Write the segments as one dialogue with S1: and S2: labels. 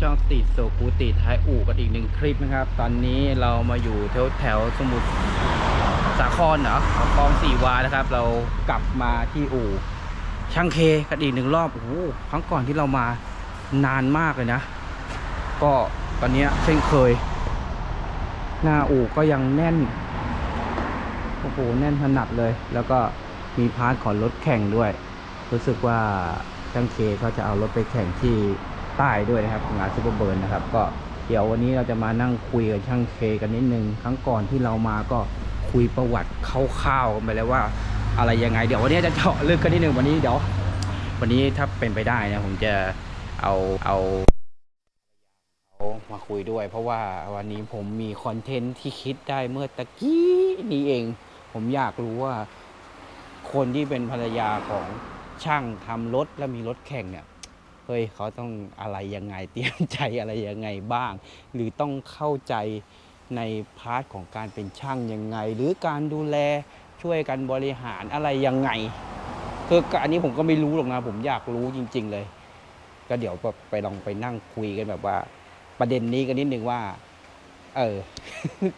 S1: ช่องติดโซกูติดท้ายอู่กันอีกหนึ่งคลิปนะครับ ตอนนี้เรามาอยู่แถวแถวสมุทรสาครเหรอคลองสี่วานะครับ เรากลับมาที่อู่ช่างเคกันอีกหนึ่งรอบโอ้โหครั้งก่อนที่เรามานานมากเลยนะ ก็ตอนนี้เช่นเคย หน้าอู่ก็ยังแน่นโอ้โหแน่นถนัดเลย แล้วก็มีพาร์ทของรถแข่งด้วย รู้สึกว่าช่างเคเขาจะเอารถไปแข่งที่ ใต้ด้วยนะครับงานซูเปอร์เบิร์นนะครับ ก็เดี๋ยววันนี้เราจะมานั่งคุยกับช่างเคกันนิดนึง ครั้งก่อนที่เรามาก็คุยประวัติคร่าวๆกันไปแล้วว่าอะไรยังไง เดี๋ยววันนี้จะเจาะลึกกันนิดนึงวันนี้เดี๋ยว วันนี้ถ้าเป็นไปได้นะผมจะเอาเอาเอามาคุยด้วย เพราะว่าวันนี้ผมมีคอนเทนต์ที่คิดได้เมื่อตะกี้นี้เอง ผมอยากรู้ว่าคนที่เป็นภรรยาของช่างทำรถแล้วมีรถแข่งเนี่ย เฮ้ยเขาต้องอะไรยังไงเตรียมใจอะไรยังไงบ้าง หรือต้องเข้าใจในพาร์ทของการเป็นช่างยังไง หรือการดูแลช่วยกันบริหารอะไรยังไงคืออันนี้ผมก็ไม่รู้หรอกนะผมอยากรู้จริง ๆ เลย ก็เดี๋ยวไปลองไปนั่งคุยกันแบบว่า ประเด็นนี้กันนิดนึงว่า เออ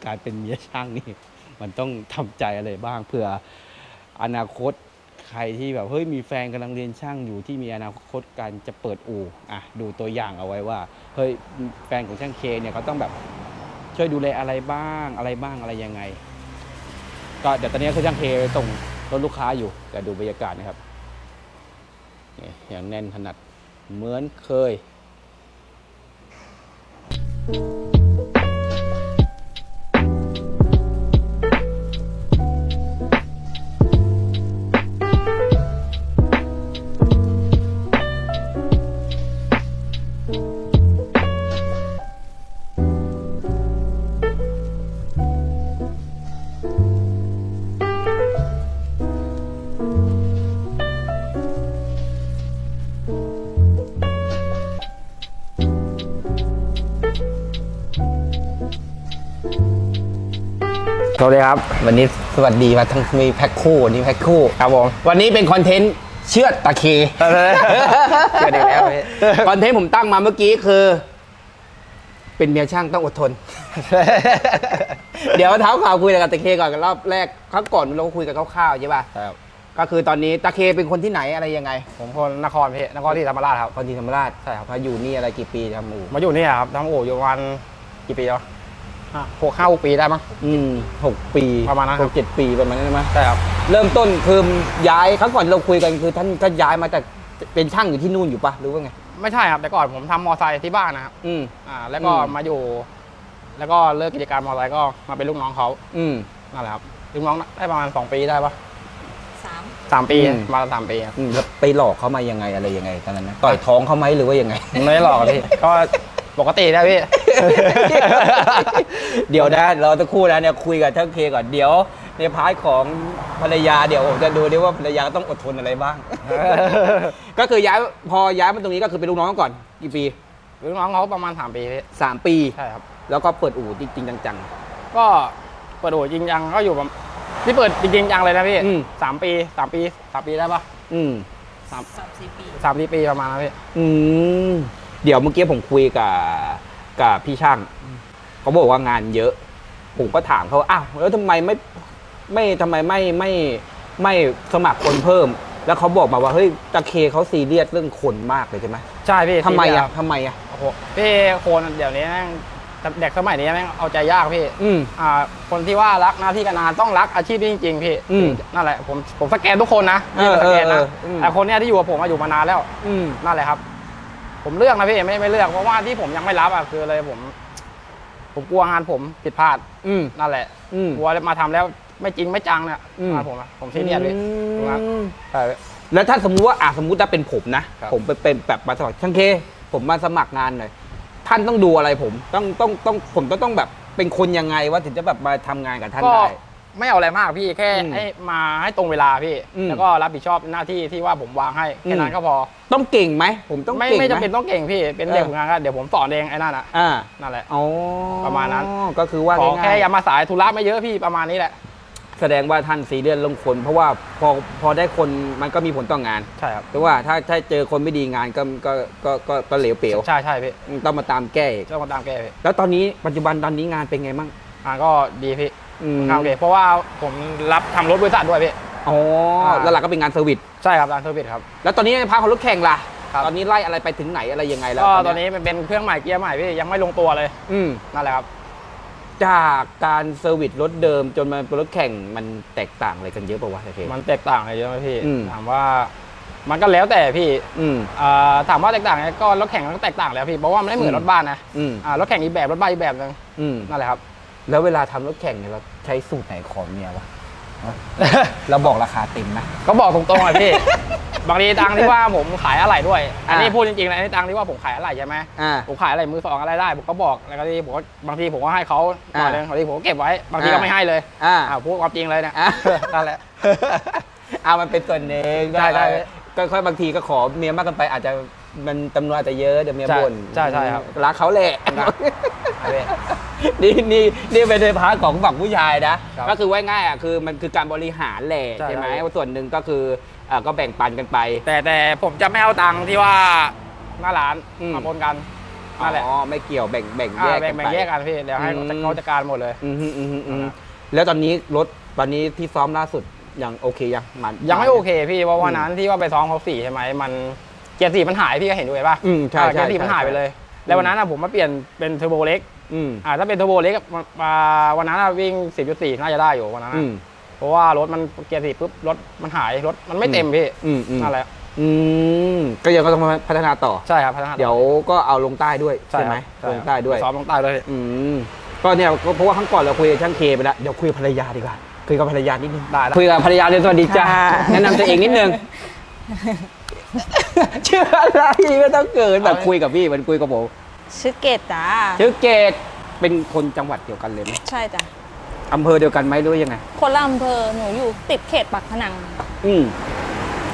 S1: การเป็นเมียช่างนี่ มันต้องทำใจอะไรบ้างเผื่ออนาคต ใครที่แบบเฮ้ยมีแฟนกำลังเรียนช่างอยู่ที่มีอนาคตการจะเปิดอู่อะดูตัวอย่างเอาไว้ว่าเฮ้ยแฟนของช่างเคเนี่ยเขาต้องแบบช่วยดูแลอะไรบ้างอะไรบ้างอะไรยังไง ก็เดี๋ยวตอนนี้คือช่างเคส่งรถลูกค้าอยู่แต่ดูบรรยากาศนะครับนี่อย่างแน่นถนัดเหมือนเคย สวัสดีครับ วันนี้สวัสดีมาทั้งมีแพ็คคู่วันนี้แพ็คคู่
S2: ครับผม
S1: วันนี้เป็นคอนเทนต์เชือดตะเค
S2: เชื่อดีแล้วพี่
S1: คอนเทนต์ผมตั้งมาเมื่อกี้คือ เป็นเมียช่างต้องอดทน เดี๋ยวเท้าข่าวคุยกับตะเคก่อนกันรอบแรกครั้งก่อนเราก็คุยกันคร่าวๆใช่ป่ะ
S2: ครับ
S1: ก็คือตอนนี้ตะเคเป็นคนที่ไหนอะไรยังไง
S2: ผมคนนครพี่นครที่ธรรมราชครับ
S1: คนที่ธรรมราชใช่ครับมาอยู่นี่อะไรกี่ปีทำหมู
S2: มาอยู่นี่ครับทำอู่อยู่ประมาณกี่ปีแล้ว ห้าหกห้าหกปีได้มั้ง
S1: อืมหกปี
S2: ประมาณนั้นครับ
S1: หกเจ็ดปีประมาณนั้นไหม
S2: ใช่ครับ
S1: เริ่มต้นคือย้ายครั้งก่อนเราคุยกันคือท่านก็ย้ายมาจากเป็นช่างอยู่ที่นู่นอยู่ปะหรือว่าไง
S2: ไม่ใช่ครับแต่ก่อนผมทำมอไซค์ที่บ้านนะครับ
S1: อืม
S2: อ่าแล้วก็
S1: อืม
S2: มาอยู่ แล้วก็เลิกกิจการมอไซค์ก็มาเป็นลูกน้องเขา
S1: อืม
S2: นั่นแหละครับลูกน้องได้ประมาณสองปีได้ปะ
S3: สาม
S2: สามปี
S1: อืม
S2: มาสามปีครับ
S1: อืมแล้วไปหลอกเขามายังไงอะไรยังไงตอนนั้นนะต่อยท้องเขาไหมหรือว่ายังไง
S2: ไม่ได้หลอกพี่ ก็ ปกติได้พี่
S1: เดี๋ยวนะเราจะครู่นะเนี่ยคุยกับช่างเคก่อนเดี๋ยว ในพาร์ทของภรรยาเดี๋ยวผมจะดูดิว่าภรรยาต้องอดทนอะไรบ้าง ก็คือย้ายพอย้ายมาตรงนี้ก็คือเป็นลูกน้องก่อนกี่ปี
S2: ลูกน้องเขาประมาณสามปีพี่
S1: สามปี
S2: ใช่ครับ
S1: แล้วก็เปิดอู่จริงๆจัง
S2: ก็เปิดอู่จริงจังก็อยู่ประมาณที่เปิดจริงจังเลยนะพี่
S1: อืม
S2: สามปีสามปีสามปีได้ปะ
S1: ๆอืม
S2: สาม
S3: สามสี่ปี
S2: สามสี่ปีประมาณนั้นพี่
S1: อืม เดี๋ยวเมื่อกี้ผมคุยกับกับพี่ช่างเขาบอกว่างานเยอะ ผมก็ถามเขาว่าอ้าวแล้วทำไมไม่ไม่ทำไมไม่ไม่ไม่สมัครคนเพิ่ม แล้วเขาบอกมาว่าเฮ้ยตะเคเขาซีเรียสเรื่องคนมากเลยใช่ไหม
S2: ใช่พี่
S1: ทำไม
S2: ที่
S1: อะ
S2: เดียว
S1: ทำไมอะ
S2: โอ้โหพี่โคนเดี๋ยวนี้แม่งเด็กสมัยนี้แม่งเอาใจยากพี่
S1: อืม
S2: อ่า คนที่ว่ารักหน้าที่การงานต้องรักอาชีพนี้จริงๆพี่
S1: อืม
S2: นั่นแหละผมผมสแกนทุกคนนะ
S1: เออ
S2: สแกนนะ
S1: เออเอออืม
S2: แต่คนเนี้ยที่อยู่กับผมมาอยู่มานานแล้ว
S1: อืม
S2: นั่นแหละครับ ผมเลือกนะพี่ไม่ไม่เลือกเพราะว่าที่ผมยังไม่รับอะคืออะไรผม ผมกลัวงานผมผิดพลาด
S1: อืม
S2: นั่นแหละ
S1: อืม
S2: กลัวมาทำแล้วไม่จริงไม่จังเนี่ย
S1: อืม
S2: งานผมอะผมซีเรียสพี่ตรงนั้น
S1: อืม
S2: ใช่พี่
S1: แล้วถ้าสมมุติว่าอะสมมุติถ้าเป็นผมนะ
S2: ครับ
S1: ผมไปเป็นแบบมาสมัครช่างเค ผมมาสมัครงานหน่อยท่านต้องดูอะไรผม ต้องต้องต้องผมต้องต้องแบบเป็นคนยังไงว่าถึงจะแบบมาทำงานกับท่าน
S2: ก็
S1: ได้
S2: ไม่เอาอะไรมากพี่แค่
S1: อืม
S2: ให้มาให้ตรงเวลาพี่
S1: อืม
S2: แล้วก็รับผิดชอบหน้าที่ที่ว่าผมวางให้
S1: อื
S2: แค่
S1: ม
S2: นั้นก็พอ
S1: ต้องเก่งไหมผมต้อง
S2: ไม่
S1: เก่ง
S2: ไม่
S1: ไหม
S2: จำเป็นต้องเก่งพี่เป็นเด็ก
S1: เออ
S2: ฝึกงานก็เดี๋ยวผมสอนเองไอ้นั่นน่ะ
S1: อ่า
S2: นั่นแหละ
S1: อ๋อ
S2: ประมาณนั้น
S1: ก็คือว่า
S2: ขอ
S1: ง่า
S2: แค่
S1: ย
S2: อย่ามาสายธุระไม่เยอะพี่ประมาณนี้แหละ
S1: ๆแสดงว่าท่านซีเรียสเรื่องคน เพราะว่าพอพอได้คนมันก็มีผลต่องาน
S2: ใช่ครับ
S1: แต่ว่าถ้าถ้าเจอคนไม่ดีงานก็ก็ก็ก็ก็เหลวเปลว
S2: ใช่ใช่พี่
S1: ต้องมาตามแก้อีก
S2: เจ้ามาตามแกพี่
S1: แล้วตอนนี้ปัจจุบันตอนนี้งานเป็นไงบ้าง
S2: อ่าก็ดีพี่
S1: อืม
S2: ครับพี่เพราะว่าผมรับทำรถบริษัทด้วยพี่
S1: อ๋อแล้วหลักก็เป็นงานเซอร์วิส
S2: ใช่ครับร้านเซอร์วิสครับ
S1: แล้วตอนนี้พาของรถแข่งล่ะ
S2: ครับ
S1: ตอนนี้ไล่อะไรไปถึงไหนอะไรยังไงแล้ว
S2: ก็ตอนนี้มันเป็นเครื่องใหม่เกียร์ใหม่พี่ยังไม่ลงตัวเลย
S1: อืม
S2: นั่นแหละครับ
S1: จากการเซอร์วิสรถเดิมจนมาเป็นรถแข่งมันแตกต่างอะไรกันเยอะป่าวะโอเค
S2: มันแตกต่างอะไรเยอะไหมพี่
S1: อืม
S2: ถามว่ามันก็แล้วแต่พี่
S1: อืม
S2: อ่าถามว่าแตกต่างไงก็รถแข่งมันก็แตกต่างแล้วพี่เพราะว่ามันไม่เหมือน
S1: อืม
S2: รถบ้านนะ
S1: อืม
S2: อ่ารถแข่งอีกแบบรถบ้านอีกแบบนึง
S1: อืม
S2: นั่นแหละครับ
S1: แล้วเวลาทำรถแข่งเนี่ยเราใช้สูตรไหนของเมียวะเราบอกราคาเต็มนะ
S2: ก็บอกตรงๆเลยพี่ บางทีตังค์ที่ว่าผมขายอะไรด้วย อันนี้
S1: อ่า
S2: พูดจริงๆนะอันนี้ตังค์ที่ว่าผมขายอะไรใช่ไหม
S1: อ่า
S2: ผมขายอะไรมือสองอะไรได้ผมก็บอกแล้วก็ที่ผมก็บางทีผมก็ให้เขาหน่อยนึงบางทีผมก็เก็บไว้บางทีก็
S1: อ่า
S2: ไม่ให้เลย
S1: อ่า
S2: อ่าพูดความจริงเลยเนะ
S1: อะ
S2: นั่นแหละ
S1: เอามันเป็นส่วนหนึ่ง
S2: ใช่ใช่
S1: ก็ค่อยบางทีก็ขอเมียมากเกันไปอาจจะ มันจำนวนอาจจะเยอะเดี๋ยวเมีย
S2: ใช่
S1: บ่น
S2: ใช่ใช่ครับ
S1: รักเขาแหละ
S2: นะเอาพี่
S1: นี่นี่นี่เป็นในพาร์ทของฝั่งผู้ชายนะ
S2: ครับ
S1: ก็คือว่าง่ายอะคือมันคือการบริหารแหละ
S2: ใช่
S1: ใช่ไหม
S2: ครับ
S1: ว่าส่วนหนึ่งก็คืออ่าก็แบ่งปันกันไป
S2: แต่แต่ผมจะไม่เอาตังค์ที่ว่าหน้าร้าน
S1: อืม
S2: มาปนกันนั่นแหละ
S1: อ๋อไม่เกี่ยวแบ่งแบ่งแย
S2: อ่ากแบ่
S1: กั
S2: ง
S1: น
S2: แบ่ง
S1: ไป
S2: แยกกันพี่เดี๋ยวให้
S1: อืม
S2: เขาจัดการหมดเลย
S1: อืมฮึอืมฮึอืมฮึ
S2: อ่า
S1: แล้วตอนนี้รถตอนนี้ที่ซ้อมล่าสุดยังโอเคยังมัน
S2: ยังไม่โอเคพี่เพราะวันนั้นที่ว่าไปซ้อมเขาสี่ใช่ไหมมันเกียร์สี่มันหายพี่ก็เห็นด้วยป่ะ
S1: อืมใช่
S2: อ่า
S1: ใช่
S2: เกียร์สี่มันหายไปเลย
S1: ม
S2: แล้ววันนั้นอะผมมาเปลี่ยนเป็นเทอร์โบเล็ก
S1: อืม
S2: อ่าถ้าเป็นเทอร์โบเล็กอะมามาวันนั้นอะวิ่ง 10.4 น่าจะได้อยู่วันนั้น
S1: อื
S2: อะ
S1: ม
S2: เพราะว่ารถมันเกียร์สี่ปุ๊บรถมันหายรถมันไม่เต็มพี่
S1: อืมอืม
S2: นั่นแหละ
S1: อืมก็ยังก็ต้องมาพัฒนาต่อ
S2: ใช่ครับพัฒนา
S1: เดี๋ยวก็เอาลงใต้ด้วย
S2: ใช่
S1: ใช่ไหม
S2: ครับ
S1: ลงใต้ด้วย
S2: ซ้อมลงใต้ด้วยพี่
S1: อืมก็เนี่ยก็เพราะว่าครั้งก่อนเราคุยกับช่างเคไปแล้วเดี๋ยวคุยกับภรรยาดีกว่าคุยกับภรรยานิดนึง
S2: ได้ได้
S1: คุยกับภรรยาเลยสวัสดีจ้า
S3: ค่ะ
S1: แนะนำตัวเองนิดนึง ชื่ออะไรไม่ต้องเกินแบบคุยกับพี่มันคุยกับผม
S3: ชื่อเกตจ้า
S1: ชื่อเกดเป็นคนจังหวัดเดียวกันเลยไหม
S3: ใช่จ้ะ
S1: อำเภอเดียวกันไหมหรือว่ายังไง
S3: คนละอำเภอหนูอยู่ติดเขตปากพนัง
S1: อืม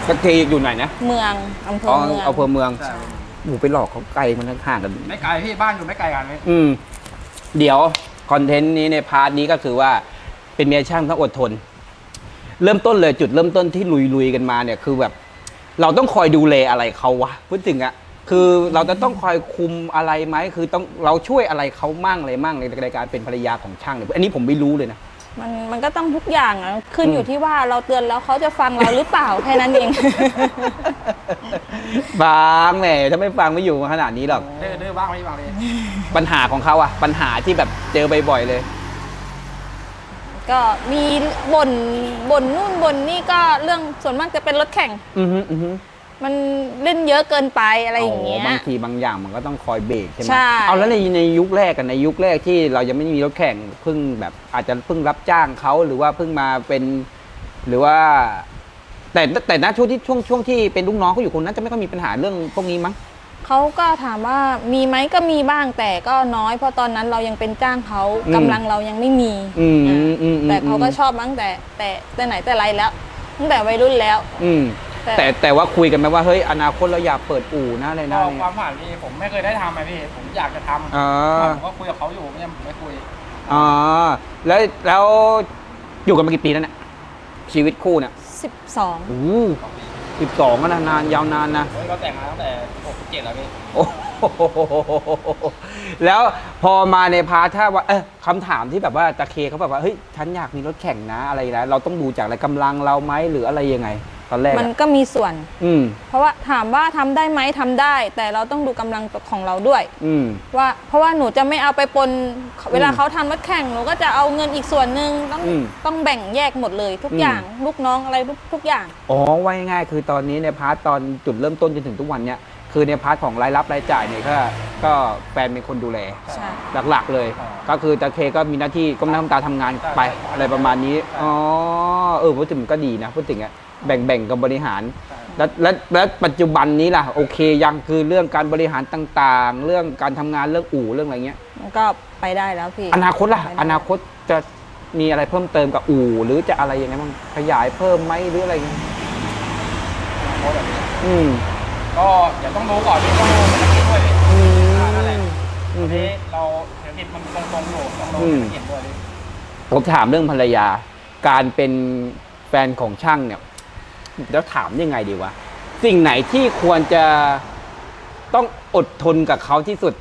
S1: สักทีอยู่ไหนนะ
S3: เมืองอำเภอ
S1: อ๋อ
S3: เมือง
S1: อำเภอเมือง
S2: ใช่
S1: หนูไปหลอกเขาไกลมันห่างๆกัน
S2: ไม่ไกลพี่บ้านอยู่ไม่ไกลกันพี่
S1: อืม เดี๋ยวคอนเทนต์นี้ในพาร์ทนี้ก็คือว่า เป็นเมียช่างต้องอดทน เริ่มต้นเลยจุดเริ่มต้นที่ลุยๆกันมาเนี่ยคือแบบ เราต้องคอยดูแลอะไรเขาวะพูดถึงอะคือเราจะต้องคอยคุมอะไรไหมคือต้องเราช่วยอะไรเขามั่งอะไรมั่งในในการเป็นภรรยาของช่างเนี่ยอันนี้ผมไม่รู้เลยนะ
S3: มันมันก็ต้องทุกอย่างอะขึ้น
S1: อืม
S3: อยู่ที่ว่าเราเตือนแล้วเขาจะฟังเราหรือเปล่า แค่นั้นเอง
S1: ฟังแหมถ้าไม่ฟังไม่อยู่มาขนาดนี้หรอก
S2: ดื้อดื้อบ้างไม่บ้างเลย
S1: ปัญหาของเขาอะปัญหาที่แบบเจอบ่อยๆเลย
S3: ก็มีบ่นบ่นนู่นบ่นนี่ก็เรื่องส่วนมากจะเป็นรถแข่ง
S1: อือฮึอือฮึ
S3: มันเล่นเยอะเกินไปอะไรอย่างเงี้ย
S1: บางทีบางอย่างมันก็ต้องคอยเบรกใช่ไหม
S3: ใช่
S1: เอาแล้วในในยุคแรกกันในยุคแรกที่เรายังไม่มีรถแข่งเพิ่งแบบอาจจะเพิ่งรับจ้างเขาหรือว่าเพิ่งมาเป็นหรือว่า แต่แต่ณช่วงที่ช่วงช่วงที่เป็นลูกน้องเขาอยู่คนนั้นจะไม่ค่อยมีปัญหาเรื่องพวกนี้มั้ง
S3: เขาก็ถามว่ามีไหมก็มีบ้างแต่ก็น้อยเพราะตอนนั้นเรายังเป็นจ้างเขา
S1: อืม
S3: กำลังเรายังไม่มี
S1: อืม
S3: อ่า
S1: อืมอืม
S3: แต่เขาก็ชอบมั้งแต่แต่แต่ไหนแต่ไรแล้วตั้งแต่วัยรุ่นแล้ว
S1: อืม
S3: แต่
S1: แต่แต่ว่าคุยกันไหมว่าเฮ้ยอนาคตเราอยากเปิดอู่นะอะไร
S2: ก็
S1: นะ
S2: ความฝันพี่ผมไม่เคยได้ทำไงพี่ผมอยากจะทำ
S1: อ๋อ
S2: ผมก็คุยกับเขาอยู่ไม่ใช่ผมไม่คุย
S1: อ๋อแล้วแล้วอยู่กันมากี่ปีแล้วเนี่ยชีวิตคู่เนี่ย
S3: 12
S1: โอ้ สิบสองก็นานๆยาวนานนะ
S2: เฮ้ยเราแต่งมาตั้งแต่6 7แล้วพี่
S1: โอ้โหแล้วพอมาในพาร์ทถ้าว่าเออคำถามที่แบบว่าตะเคเขาแบบว่าเฮ้ยฉันอยากมีรถแข่งนะอะไรนะเราต้องดูจากอะไรกำลังเราไหมหรืออะไรยังไง ตอนแรก
S3: มัน
S1: อะ
S3: ก็มีส่วน
S1: อืม
S3: เพราะว่าถามว่าทำได้ไหมทำได้ แต่เราต้องดูกำลังของเราด้วย
S1: อืม
S3: ว่าเพราะว่าหนูจะไม่เอาไปปนเวลา
S1: อืม
S3: เขาทำรถแข่งหนูก็จะเอาเงินอีกส่วนหนึ่งต้อง
S1: อืม
S3: ต้องแบ่งแยกหมดเลย ทุก
S1: อืม
S3: อย่างลูกน้องอะไรทุกทุกอย่าง
S1: อ๋อว่าง่ายๆคือตอนนี้ในพาร์ทตอนจุดเริ่มต้นจนถึงทุกวันเนี่ยคือในพาร์ทของรายรับรายจ่ายเนี่ยก็ก็แฟนเป็นคนดูแล
S3: ใช่
S1: หลักๆเลย ก็คือตะเคก็มีหน้าที่ก้มหน้าก้มตาทำงานไปอะไรประมาณนี้ อ๋อ เออพูดถึงก็ดีนะพูดถึงอะ แบ่งๆกับบริหาร แล้วแล้วแล้วปัจจุบันนี้ล่ะโอเคยังคือเรื่องการบริหารต่างๆ เรื่องการทำงานเรื่องอู่เรื่องอะไรเงี้ย
S3: มันก็ไปได้แล้วพี่
S1: อนาคตล่ะ
S3: ไปได้
S1: อนาคตจะมีอะไรเพิ่มเติมกับอู่ หรือจะอะไรยังไงบ้างขยายเพิ่มไหมหรืออะไรเงี้ยอืม
S2: ก็เดี๋ยวต้องรู้ก่อนพี่ต้องรู้เศรษฐกิจด้วยพี่
S1: อืม
S2: อ่านั่นแหละ
S1: อื
S2: ที
S1: ม
S2: นี้เราเศรษฐกิจมันตรงๆอยู่ต้องรู้
S1: อืม
S2: เศรษฐกิจด้วยพี่
S1: ผมถามเรื่องภรรยา การเป็นแฟนของช่างเนี่ย แล้วถามยังไงดีวะ สิ่งไหนที่ควรจะต้องอดทนกับเขาที่สุด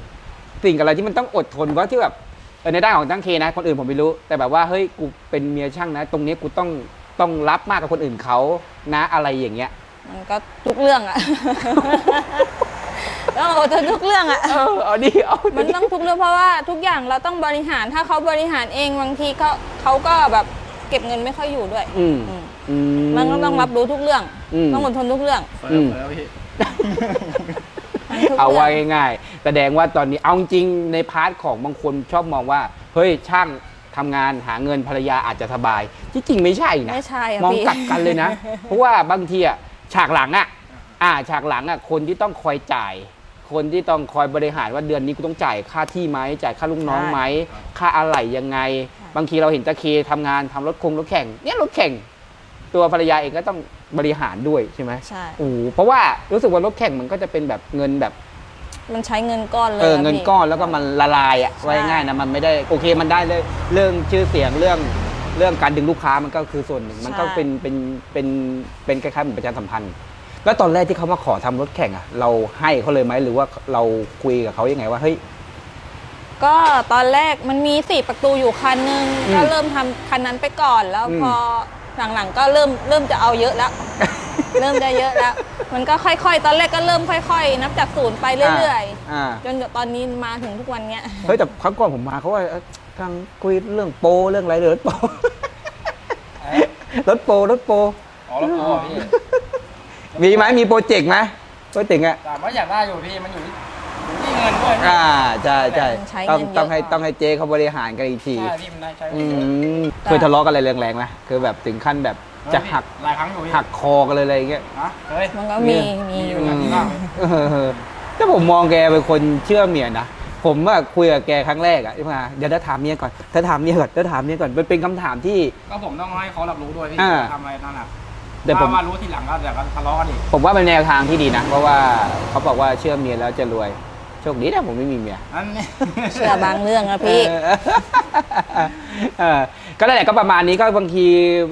S1: สิ่งอะไรที่มันต้องอดทนเพราะที่แบบเออในด้านของตั้งเคนะ คนอื่นผมไม่รู้ แต่แบบว่าเฮ้ยกูเป็นเมียช่างนะ ตรงนี้กูต้องต้องรับมากกว่าคนอื่นเขานะอะไรอย่างเงี้ย
S3: มันก็ทุกเรื่องอะ ต้องอดทนทุกเรื่องอะ
S1: เออเอาดิเอาดิ
S3: มันต้องทุกเรื่องเพราะว่าทุกอย่างเราต้องบริหารถ้าเขาบริหารเองบางทีเขาเขาก็แบบเก็บเงินไม่ค่อยอยู่ด้วย
S1: อืม
S3: อืม
S1: อื
S3: มันก็ต้องรับรู้ทุกเรื่อง
S1: อืม
S3: ต้องอดทนทุกเรื่อง
S1: อืม
S2: แล้วพี่
S3: มันทุก
S1: เอา
S3: รื่
S1: ไว้
S3: ง
S1: ง่ายๆ แสดงว่าตอนนี้เอาจริงๆในพาร์ทของบางคนชอบมองว่า เฮ้ยช่างทำงานหาเงินภรรยาอาจจะสบาย ที่จริงไม่ใช่นะ
S3: ไม่ใช่อะ
S1: มอง
S3: พี่
S1: กลับกันเลยนะ เพราะว่าบางทีอะฉากหลังอะอ่า ฉากหลังอะคนที่ต้องคอยจ่าย คนที่ต้องคอยบริหารว่าเดือนนี้กูต้องจ่ายค่าที่ไหมจ่ายค่าลูกน้องไหมค่าอะไหล่ยังไง บางทีเราเห็นตะเคทำงานทำรถคงรถแข่งเนี่ยรถแข่ง ตัวภรรยาเองก็ต้องบริหารด้วยใช่ไหม
S3: ใช่
S1: โอ้โหเพราะว่ารู้สึกว่ารถแข่งมันก็จะเป็นแบบเงินแบบ
S3: มันใช้เงินก้อนเลย
S1: เออ
S3: อะ
S1: เงิน
S3: พี่
S1: ก้อนแล้วก็มันละลายอะ
S3: ใช่
S1: ไว้ง่ายนะมันไม่ได้โอเคมันได้เลยเรื่องชื่อเสียงเรื่องเรื่องการดึงลูกค้ามันก็คือส่วนหนึ่งมันก็เป็นเป็นเป็นเป็นคล้ายๆเหมือนประชาสัมพันธ์แล้วตอนแรกที่เขามาขอทำรถแข่งอะ เราให้เขาเลยไหมหรือว่าเราคุยกับเขายังไงว่าเฮ้ย
S3: ก็ตอนแรกมันมีสี่ประตูอยู่คันนึง
S1: อืม
S3: ก็เริ่มทำคันนั้นไปก่อนแล้ว
S1: อืม
S3: พอ หลังๆก็เริ่มเริ่มจะเอาเยอะแล้ว เริ่มจะเยอะแล้ว มันก็ค่อยๆ ตอนแรกก็เริ่มค่อย ๆ นับจากศูนย์ไปเรื่อย
S1: อ่า
S3: ๆ จนตอนนี้มาถึงทุกวันเนี้ย
S1: เฮ้ยแต่ครั้งก่อนผมมาเขาว่าเอ้ยทางคุยเรื่องโปรเรื่องอะไรเลยรถโปร รถโปรรถโปร
S2: อ๋อแล้วพอพี่
S1: มีไหมมีโปรเจกต์ไหมโปรเจกต์อะ
S2: ถามว่าอยากได้อยู่พี่มันอยู่ที่อยู่ที่ เงินด้วยพี่
S1: อ่าใช่ใช่
S3: ใช้
S1: ต้อง
S3: เงินเยอะ
S1: ต้องให้ต้องให้เจ๊เขาบริหารกันอีกที
S2: ใช่พี่มันได้ใช้
S1: อื
S2: เงินเยอะ
S1: มเคยทะเลาะกันอะไรแรงๆไหมคือแบบถึงขั้นแบบจะหัก
S2: หลายครั้งอยู่พี่
S1: หักคอกันเลยอะไรอย่างเงี้ย
S2: ฮะเฮ้ย
S3: มันก็มีมี
S2: มี
S3: อ
S2: เหมื
S3: ยู่
S2: อนกันที่บ้าน
S1: เออแต่ผมมองแกเป็นคนเชื่อเมียนะ ผมว่าคุยกับแกครั้งแรกอะที่มาเดี๋ยวจะถามเมียก่อนถ้าถามเมียก่อนถ้าถามเมียก่อนมันเป็นคำถามที่
S2: ก็ผมต้องให้เขารับรู้ด้วยพี่
S1: อ่า
S2: ทำอะไรนั่นน่ะ
S1: แต่ผม
S2: ถ้ามารู้ทีหลังก็เดี๋ยวก็ทะเลาะกันอีก
S1: ผมว่าเป็นแนวทางที่ดีนะ เพราะว่าเขาบอกว่าเชื่อเมียแล้วจะรวย โชคดีนะผมไม่มีเมีย
S2: นั่นนี่
S3: เชื่อบางเรื่องนะพี่
S1: เออเออก็นั่นแหละก็ประมาณนี้ก็บางที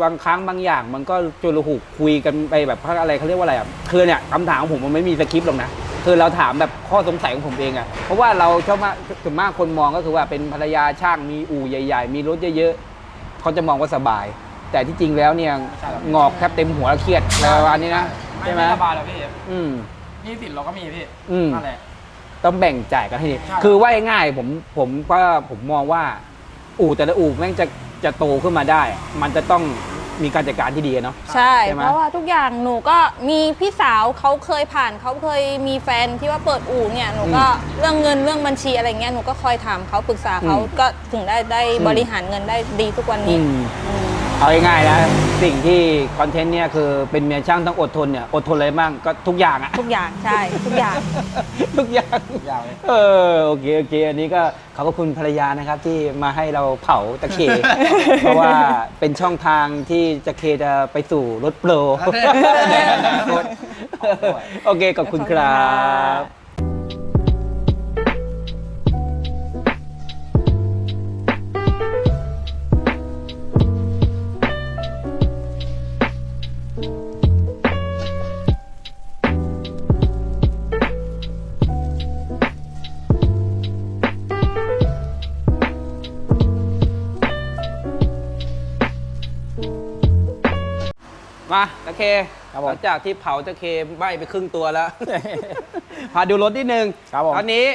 S1: บางครั้งบางอย่าง มันก็จุลหุกคุยกันไปแบบอะไรเขาเรียกว่าอะไรอะคือเนี่ยคำถามของผมมันไม่มีสคริปต์หรอกนะคือเราถามแบบข้อสงสัยของผมเองอะเพราะว่าเราชอบมากถึงมากคนมองก็คือว่าเป็นภรรยาช่างมีอู่ใหญ่ ๆ มีรถเยอะๆเขาจะมองว่าสบาย แต่ที่จริงแล้วเนี่ยงอกแทบเต็มหัวแล้วเครียดอะไรประมาณนี้นะ
S2: ไม่
S1: ใช่ไหม
S2: ไม่สบายหรอกพี่
S1: อืม
S2: หนี่สินเราก็มีพี่
S1: อืม
S2: นั่นแหละ
S1: ต้องแบ่งจ่ายกันให้ดี
S2: ใช่
S1: คือว่าง่ายๆผมผมก็ผมมองว่า อู่แต่ละอู่แม่งจะจะโตขึ้นมาได้ มันจะต้องมีการจัดการที่ดีอะเนาะ
S3: ใช่
S1: ใช่ไหม
S3: เพราะว่าทุกอย่างหนูก็มีพี่สาวเขาเคยผ่านเขาเคยมีแฟนที่ว่าเปิดอู่เนี่ยหนูก็เรื่องเงินเรื่องบัญชีอะไรเงี้ยหนูก็คอยถามเขาปรึกษาเขา
S1: อืม
S3: ก็ถึงได้ได้
S1: อืม
S3: บริหารเงินได้ดีทุกวัน
S1: อื
S3: นี้
S1: ม
S3: อืม
S1: เอาง่ายๆนะสิ่งที่คอนเทนต์เนี่ยคือเป็นเมียช่างต้องอดทนเนี่ยอดทนอะไรบ้างก็ทุกอย่างอะ
S3: ทุกอย่างใช่ ทุกอย่าง
S1: ทุกอย่าง
S2: อย่างเลย
S1: เออโอเคโอเคอันนี้ก็ขอบพระคุณภรรยานะครับที่มาให้เราเผาตะเค เพราะว่าเป็นช่องทางที่จะเคจะไปสู่รถโปร โอเคขอบคุณครับ เค
S2: ครับผม
S1: หลังจากที่เผาตะเคไหม้ไปครึ่งตัวแล้ว พาดูรถนิดนึง
S2: ครับผม
S1: ตอนนี้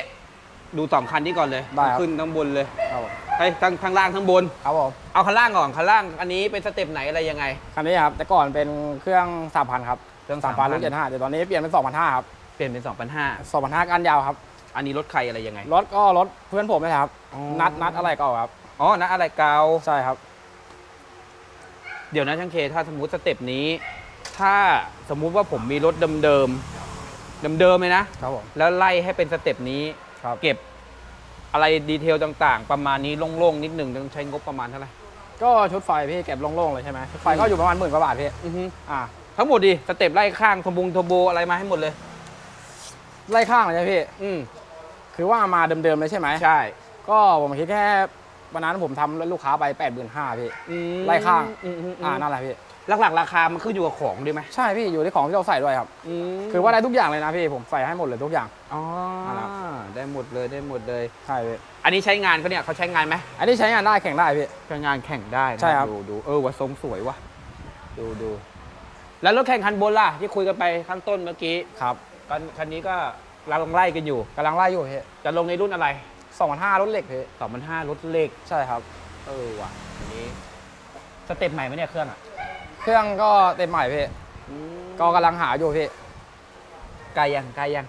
S1: ดูสองคันนี้ก่อนเลย
S2: ได้ครับ
S1: ขึ้นทั้งบนเลย
S2: ครับผม
S1: ไปทั้งทั้งล่างทั้งบน
S2: ครับผม
S1: เอาคันล่างก่อนคันล่างอันนี้เป็นสเต็ปไหนอะไรยังไง
S2: คันนี้ครับแต่ก่อนเป็นเครื่องสามพันครับ
S1: เครื่อง
S2: สามพัน
S1: 3,000
S2: รุ่นเจ็ดห้าเดี๋ยวตอนนี้เปลี่ยนเป็นสองพันห้าครับ
S1: เปลี่ยนเป็น2,500
S2: สองพันห้ากันยาวครับ
S1: อันนี้รถใครอะไรยังไง
S2: รถก็รถเพื่อนผมนะครับ
S1: อ๋อ
S2: นัดนัดอะไรก็เอาครับ
S1: อ๋อนะอะไรเกา
S2: ใช่ครับ
S1: เดี๋ยวนะช่างเคถ้าสมมติสเต็ปนี้ ถ้าสมมุติว่าผมมีรถเดิมเดิมๆเดิมๆเลยนะ
S2: ครับผม
S1: แล้วไล่ให้เป็นสเต็ปนี้
S2: ครับ
S1: เก็บอะไรดีเทลต่าง ๆ ประมาณนี้โล่งๆนิดหนึ่งต้องใช้งบประมาณเท่าไหร่
S2: ก็ชุดไฟพี่เก็บโล่งๆเลยใช่ไหมชุดไฟก็อยู่ประมาณหมื่นกว่าบาทพี่
S1: อือฮึ
S2: อ่า
S1: ทั้งหมดดิสเต็ปไล่ข้างทบงทโบอะไรมาให้หมดเลย
S2: ไล่ข้างเลยใช่ไหมพี่
S1: อืม
S2: คือว่ามาเดิมๆเลยใช่ไหม
S1: ใช่
S2: ก็ผมคิดแค่วันนั้นผมทำรถลูกค้าไป8ปดหมื่นห้าพี่
S1: อืม
S2: ไล่ข้าง
S1: อืมอืม
S2: อ่า
S1: อ่า
S2: นั่นแหละพี่
S1: หลักๆ ราคา มันขึ้นอยู่กับของด้วยไหม
S2: ใช่พี่อยู่ที่ของที่เราใส่ด้วยครับ
S1: ม
S2: คือว่าได้ทุกอย่างเลยนะพี่ผมใส่ให้หมดเลยทุกอย่าง
S1: อ๋อ
S2: ครับ
S1: ได้หมดเลยได้หมดเลย
S2: ใช่พี่
S1: อันนี้ใช้งานเขาเนี่ยเขาใช้งานไหม
S2: อันนี้ใช้งานได้แข่งได้พี่
S1: ใช้งานแข่งได้นะ
S2: ใช่ครับ
S1: ดูดูเออว่าทรงสวยว่ะดูดูแล้วรถแข่งคันบนล่ะ ที่คุยกันไปข้างต้นเมื่อกี้
S2: ครับ
S1: คันคันนี้ก็กำลังไล่กันอยู่
S2: กำลังไล่อยู่พี่
S1: จะลงในรุ่นอะไร
S2: สองพันห้ารถเหล็กพี่
S1: 2005รถเล็ก
S2: ใช่ครับ
S1: เออว่ะอันนี้สเต็ปใหม่ไหมเนี่ยเครื่องอะ
S2: เครื่องก็เต็มใหม่พี่ ก็กำลังหาอยู่พี่
S1: ไกลยังไกลยัง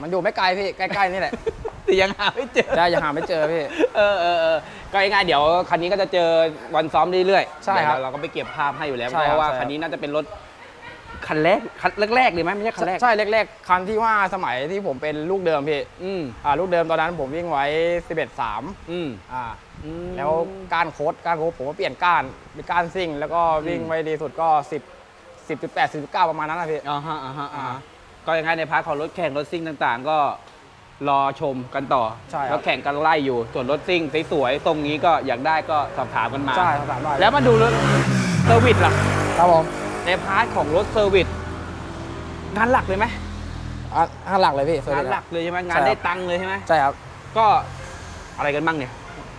S2: มันอยู่ไม่ไกลพี่ ใกล้ๆนี่แหละ
S1: แต่ยังหาไม่เจอ
S2: ได้ยังหาไม่เจอพี่
S1: เออเออเออก็ง่ายๆเดี๋ยวคันนี้ก็จะเจอวันซ้อมเรื่อยๆ
S2: ใช่ครับ
S1: เดี๋ยวเราก็ไปเก็บภาพให้อยู่แล้ว
S2: ใช่
S1: เพ
S2: ครับ
S1: ราะว่า
S2: ใช่ครับ
S1: คันนี้น่าจะเป็นรถคันแรกคันแรกๆเลยไหมไม่ใช่คันแรก
S2: ใช่เล็กๆคันที่ว่าสมัยที่ผมเป็นลูกเดิมพี่
S1: อืม
S2: อ่าลูกเดิมตอนนั้นผมวิ่งไว้ 11 3
S1: อืม
S2: อ่า
S1: อืม
S2: แล้วก้านโค้ดก้านโค้ดผมก็เปลี่ยนก้านเป็นก้านซิ่ง แล้วก็วิ่ง
S1: อืม
S2: ไว้ดีสุดก็ 10 10.8 10.9ประมาณนั้นนะพี่
S1: อ่าฮะอ่าฮะอ่า
S2: อ่า
S1: ฮะก็ยังไงในพาร์ทของรถแข่งรถซิ่งต่างๆ ก็รอชมกันต่อ
S2: ใช่ครับ
S1: รถแข่งกันไล่อยู่ ส่วนรถซิ่งสวยๆตรงนี้ก็อยากได้ก็สอบถามกันมา
S2: ใช่ครับสามร้อย
S1: แล้วมาดูรถเซอร์วิสล่ะ
S2: ครับผม
S1: ในพาร์ทของรถเซอร์วิสงานหลักเลยไหม
S2: อะห้าหลักเลยพี่สวัส
S1: งาน
S2: ดี
S1: ห
S2: ค
S1: ลั
S2: รับ
S1: กเลยใช่ไหม
S2: ใช่
S1: งาน
S2: ครับ
S1: ได้ตังค์เลยใช่ไหม
S2: ใช่ครับ
S1: ก็อะไรกันบ้างเนี่ย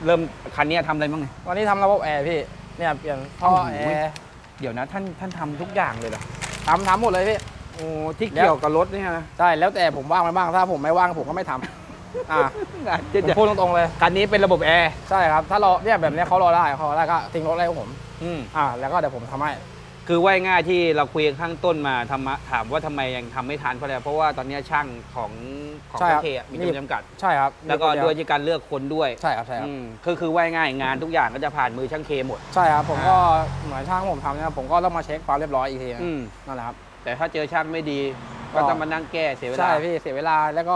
S1: เริ่มคันนี้ทำอะไรบ้างเนี่ย
S2: วันนี้ทำระบบแอร์พี่ เนี่ยเปลี่ยนท่อ
S1: โอ้โห
S2: แอร์
S1: เดี๋ยวนะท่านท่านทำทุกอย่างเลยเหรอ
S2: ทำทำหมดเลยพี่
S1: โอ้ที่เกี่ยวกับรถเนี่ยนะ
S2: ใช่ แล้วแต่ผมว่างไม่บ้าง ถ้าผมไม่ว่างผมก็ไม่ทำอ่า
S1: เดี๋ยว
S2: ผม
S1: เดี๋ยว
S2: พูดตรงๆเลย
S1: คันนี้เป็นระบบแอร์
S2: ใช่ครับ ถ้ารอเนี่ยแบบเนี้ยเขารอได้เขารอได้ก็ทิ้งรถอะไรของผม
S1: อืม
S2: อ่า แล้วก็เดี๋ยวผมทำให้
S1: คือว่าง่ายๆที่เราคุยกันข้างต้นมาทำมาถามว่าทำไมยังทำไม่ทันเพราะอะไรเพราะว่าตอนนี้ช่างของของ
S2: ใช่ครับ
S1: เคอะมี
S2: นี่
S1: จำนวนจำกัด
S2: ใช่ครับ
S1: แล้วก็
S2: มีคนเด้
S1: วยที่การเลือกคนด้วย
S2: ใช่ครับใช่ครับ
S1: อืมคือคือว่าง่ายๆงานทุกอย่างก็จะผ่านมือช่างเคหมด
S2: ใช่ครับ ผมก็เหมือนช่างผมทำเนี่ยผมก็ต้องมาเช็คความเรียบร้อยอีกทีนะ
S1: อืม
S2: นั่นแหละครับ
S1: แต่ถ้าเจอช่างไม่ดี
S2: ก็
S1: ก็ต้องมานั่งแก้เสียเวลา
S2: ใช่พี่เสียเวลาแล้วก็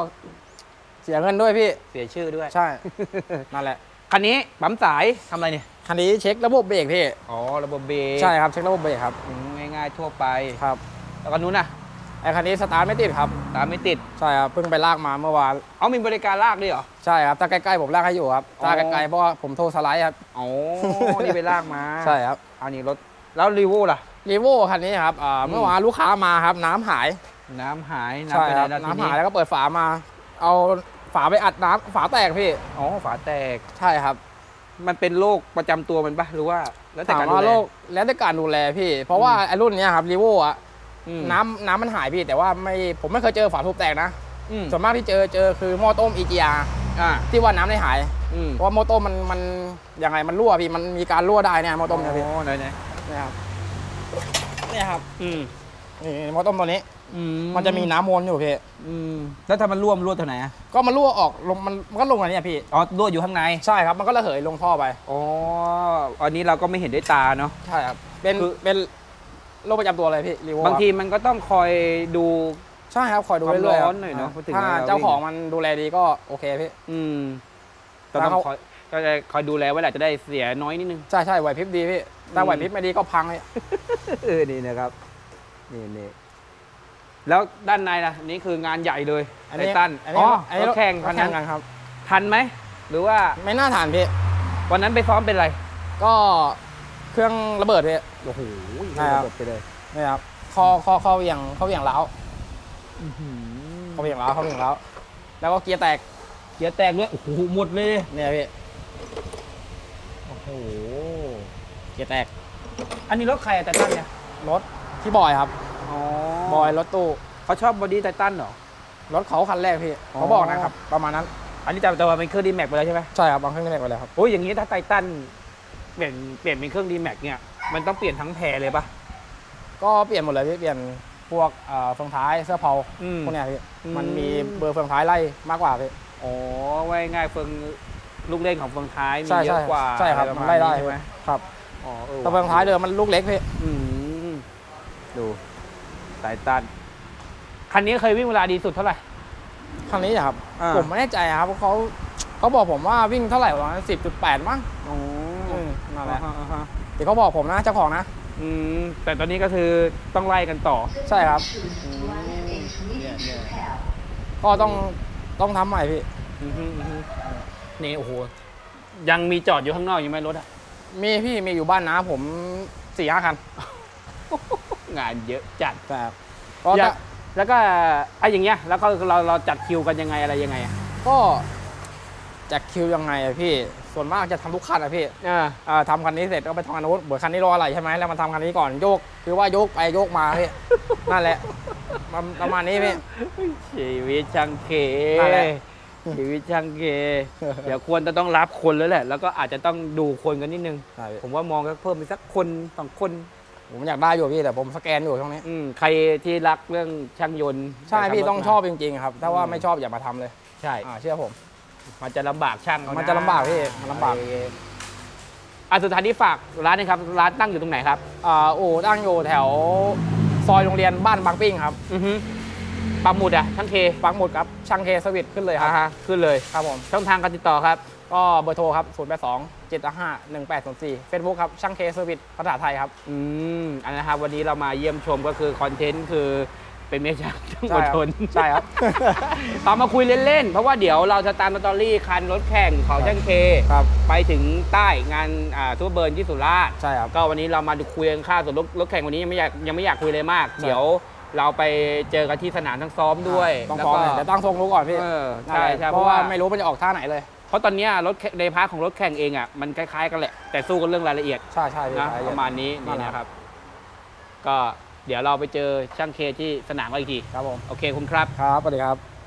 S2: เสียเงินด้วยพี่
S1: เสียชื่อด้วย
S2: ใช่ นั่นแหละ
S1: คันนี้ปั๊มสายทำอะไรเนี่ย
S2: คันนี้เช็คระบบเบรกพี่
S1: อ๋อ ระบบเบรก
S2: ใช่ครับ เช็คระบบเบรกครับ
S1: อืมง่ายๆทั่วไป
S2: ครับ
S1: แล้วก็นู้นน่ะ
S2: ไอ้คันนี้สตาร์ทไม่ติดครับ
S1: ตามไม่ติด
S2: ใช่ครับเพิ่งไปลากมาเมื่อวาน
S1: เอามีบริการลากด้วยเหรอ
S2: ใช่ครับถ้าใกล้ๆผมลากให้อยู่ครับ
S1: อ๋อ
S2: ถ้าไกลๆเพราะว่าผมโทรสไลด์ครับ
S1: อ๋อ นี่ไปลากมา
S2: ใช่ครับ
S1: อันนี้รถ แล้วรีโวล่ะ
S2: รีโวคันนี้ครับอ่าเมื่อวานลูกค้ามาครับ น้ำหาย
S1: น้ำหาย
S2: ใช่
S1: น้ำไป
S2: ค
S1: ไหน
S2: รับ
S1: แล้วที
S2: น้ำ
S1: นี้
S2: หายแล้วก็เปิดฝามา เอาฝาไปอัดน้ำฝาแตกพี่
S1: อ๋อ ฝาแตก
S2: ใช่ครับ
S1: มันเป็นโรคประจำตัวมันปะหรือว่า แล้วแต่
S2: ถาม
S1: การดู
S2: ว่า
S1: แล
S2: โรคแล้วแต่การดูแลพี่ เพราะว่าไอ้รุ่นเนี้ยครับรีโวอะ
S1: อืม
S2: น้ำน้ำมันหายพี่แต่ว่าไม่ผมไม่เคยเจอฝาทุบแตกนะ
S1: อืม
S2: ส่วนมากที่เจอเจอคือหม้อต้ม EGR
S1: อ่า
S2: ที่ว่าน้ำได้หาย
S1: อืม
S2: เพราะว่าหม้อต้มมันมันยังไงมันรั่วพี่มันมีการรั่วได้เนี่ยหม้อต้มเนี่ยพี่
S1: อ๋อไหนไหน
S2: เนี่ยครับเนี่ยครับ
S1: อืม
S2: นี่หม้อต้มตัวนี้
S1: อื
S2: มันจะมีน้ำวนอยู่พี่
S1: อืมแล้วถ้ามันร่วมรั่วเท่าไหนอะ
S2: ก็มันรั่วออกลงมันมันก็ลงอะไรเนี่ยพี่
S1: อ๋อรั่วอยู่ข้างใน
S2: ใช่ครับมันก็ระเหยลงท่อไป
S1: อ๋ออันนี้เราก็ไม่เห็นด้วยตาเนาะ
S2: ใช่ครับเป็น
S1: คือ
S2: เป็นโรคประจำตัวอะไรพี่รีโว
S1: บางทีมันก็ต้องคอยดู
S2: ใช่ครับคอยดู
S1: ความ
S2: เรื่อยๆ
S1: ร้
S2: ค
S1: อบนหน่อยเนอะพูดถึง
S2: ถ้า
S1: เรา
S2: เจ้า
S1: วิ่ง
S2: ของมันดูแลดีก็โอเคพี่
S1: อืมก็
S2: ถ้า
S1: ต้อง
S2: เขา
S1: คอยก็จะคอยดูแลไว้แหละจะได้เสียน้อยนิดนึง
S2: ใช่ใช่ไหวพริบดีพี่ถ้า
S1: อืม
S2: ไหวพริบไม่ดีก็พังเลย
S1: เออนี่นะครับ นี่นี่ แล้วด้านในล่ะอันนี่คืองานใหญ่เลย
S2: อัน
S1: ไท
S2: นี้
S1: ทัน
S2: อัน
S1: อ๋
S2: นี้
S1: อ
S2: อัน
S1: ร
S2: นี้
S1: ถแข่ง
S2: ร
S1: คั
S2: ถ
S1: น
S2: แข่
S1: นั้
S2: ง
S1: น
S2: กันครับ
S1: ทันไหมหรือว่า
S2: ไม่น่าทานพี่
S1: วันนั้นไปซ้อมเป็นไร
S2: ก็เครื่องระเบิดพี่
S1: โอ้โห
S2: ใช่ครับ
S1: ระเบิดไปเลย
S2: นี่ครับคอคอคอเหวี่ยงคอเหวี่ยงเล้าวคอเหวี่ยงเล้าวคอเหวี่ยงเล้าวแล้วก็เกียร์แตก
S1: เกียร์แตกด้วยโอ้โหหมดเลย
S2: เนี่ยพี่
S1: โอ้โห
S2: เกียร์แตก
S1: อันนี้รถใครอะไททันเนี่ย
S2: รถที่บอยครับ
S1: อ๋อ บ
S2: อยรถตู้
S1: เขาชอบบอดี้ไททันเหรอ
S2: รถเขาคันแรกพี่
S1: อ๋อ
S2: เขาบอกนะครับประมาณนั้น
S1: อันนี้แต่แต่ว่าเป็นเครื่องดีแม็กไปแล้วใช่ไหม
S2: ใช่ครับบางเครื่องนี่แม็กไปแล้วครับ
S1: โอ้ยอย่างนี้ถ้าไททันเปลี่ยนเปลี่ยนเป็นเครื่องดีแม็กเนี่ยมันต้องเปลี่ยนทั้งแพรเลยปะ
S2: ก็เปลี่ยนหมดเลยพี่เปลี่ยนพวกเอ่อเฟืองท้ายเสื้อเผา
S1: อืม
S2: พวกเนี้ยพี่
S1: อืม
S2: มันมีเบอร์เฟืองท้ายไล่มากกว่าพี่
S1: อ๋อไว้ง่ายเฟืองลูกเล่นของเฟืองท้ายมี
S2: ใช่
S1: เย
S2: ใช่
S1: อะกว่า
S2: ใช่ครับ
S1: อะ
S2: มัน
S1: ปะาณ
S2: ไล่ได้
S1: ใช่ไหม
S2: ครับ
S1: อ๋อเออ
S2: แต่เฟืองท้ายเดิมมันลูกเล็กพี่
S1: อืมดู สายตันคันนี้เคยวิ่งเวลาดีสุดเท่าไหร่
S2: คันนี้อะครับ
S1: อ่า
S2: ผมไม่แน่ใจครับเพราะเขาเขาบอกผมว่าวิ่งเท่าไหร่ประมาณสิบจุดแปดมั้ง
S1: อ๋อ
S2: อืมนั่นแหละ
S1: อ่าฮะอ่าฮะ
S2: ที่เขาบอกผมนะเจ้าของนะ
S1: อืมแต่ตอนนี้ก็คือต้องไล่กันต่อ
S2: ใช่ครับ
S1: เนี่ยเนี่ย
S2: ก็ต้องต้องทำใหม่พี่
S1: อือฮึอือฮึนี่โอ้โหยังมีจอดอยู่ข้างนอกอยู่ไหมรถอะ
S2: มีพี่มีอยู่บ้านน้าผมสี่ห้าคัน
S1: งานเยอะจัด
S2: แต่ก็
S1: อยา
S2: จะ
S1: กแล้วก็ไอ้อย่างเงี้ยแล้วก็เราเราจัดคิวกันยังไงอะไรยังไงอะ
S2: ก็จะคิวยังไงอะพี่ ส่วนมากจะทำทุกคันอะพี่
S1: อ่า
S2: อ่าทำคันนี้เสร็จก็ไปทำคันนู้นเบิดคันนี้รออะไรใช่ไหมแล้วมาทำคันนี้ก่อนโยก คือว่าโยกไปโยกมาพี่ นั่นแหละประประมาณนี้พี่
S1: ชีวิตช่างเค
S2: นั่นแหละ
S1: ชีวิตช่างเคเดี๋ยวควรจะต้องรับคนแล้วแหละ แล้วก็อาจจะต้องดูคนกันนิดนึง
S2: ใช่พี่
S1: ผมว่ามองก็เพิ่มไปสักคนสองคน
S2: ผมอยากได้อยู่พี่แต่ผมสแกนอยู่ช่วงนี้
S1: อืมใครที่รักเรื่องช่างยนต์
S2: ใช่
S1: ยากทำ
S2: พี่
S1: รถ
S2: ต้อง
S1: มา
S2: ชอบจริงๆครับ ถ้าว่า
S1: อืม
S2: ไม่ชอบอย่ามาทำเลย
S1: ใช่
S2: อ่าเชื่อผม
S1: มันจะลำบากช่างเขา
S2: มันจะลำบากพี่มันลำบาก
S1: โอเคอะสุดท้ายนี้ฝากร้านนะครับ ร้านตั้งอยู่ตรงไหนครับ
S2: อ่าโอ้ตั้งอยู่แถวซอยโรงเรียนบ้านบางปิ้งครับ
S1: อือฮึปักหมุดอะช่างเค
S2: บางหมุดครับช่างเคสวิตขึ้นเลยค
S1: อ่า
S2: รับ
S1: ฮะขึ้นเลย
S2: ครับผม
S1: ช่องทางการติดต่อครับ
S2: ก็เบอร์โทรครับ 0 8 2 7 5 1 8 0 4เฟซบุ๊กครับ ช่างเคสวิตภาษาไทยครับ
S1: อืมอันนะครับวันนี้เรามาเยี่ยมชมก็คือคอนเทนต์คือเป็นเมียช่างต้องอ
S2: ใช่
S1: ด
S2: ครับ
S1: ทน
S2: ใช่ครับ
S1: ตามมาคุยเล่น ๆ เพราะว่าเดี๋ยวเราจะตามสตอรี่คันรถแข่งของช่างเค
S2: ครับ
S1: ไปถึงใต้งานอ่าทัวร์เบิร์นที่สุราษฎร์
S2: ใช่ครับ
S1: ก็วันนี้เรามาดูคุยกันค่าส่วนรถรถแข่งวันนี้ยังไม่อยากยังไม่อยากคุยเลยมาก
S2: ใช่
S1: เดี๋ยวเราไปเจอกันที่สนามทั้งซ้อมด้วย
S2: ต้อง
S1: แล้ว
S2: ฟ้อง
S1: ก็
S2: เลยเดี๋ยวตั้งทรงรู้ก่อนพี่
S1: เออ
S2: นั่น
S1: ใช่
S2: แหละ
S1: ใช่
S2: เพ
S1: เพ
S2: ราะ
S1: ราะ
S2: ว่า
S1: ว่า
S2: ไม่รู้มันจะออกท่าไหนเลย
S1: เพราะตอนเนี้ยรถแข่งในพาร์ทของรถแข่งเองอะมันคล้ายๆกันแหละ แต่สู้กันเรื่องรายละเอียด
S2: ใช่ใช่พี่
S1: นะ
S2: ใช่
S1: ประมาณนี้
S2: นั่
S1: นี่
S2: นแหละ
S1: นะครับ ก็เดี๋ยวเราไปเจอช่างเคที่สนามกันอีกที
S2: ครับผม
S1: โอเคคุณครับ
S2: ครับสวัสดีครับ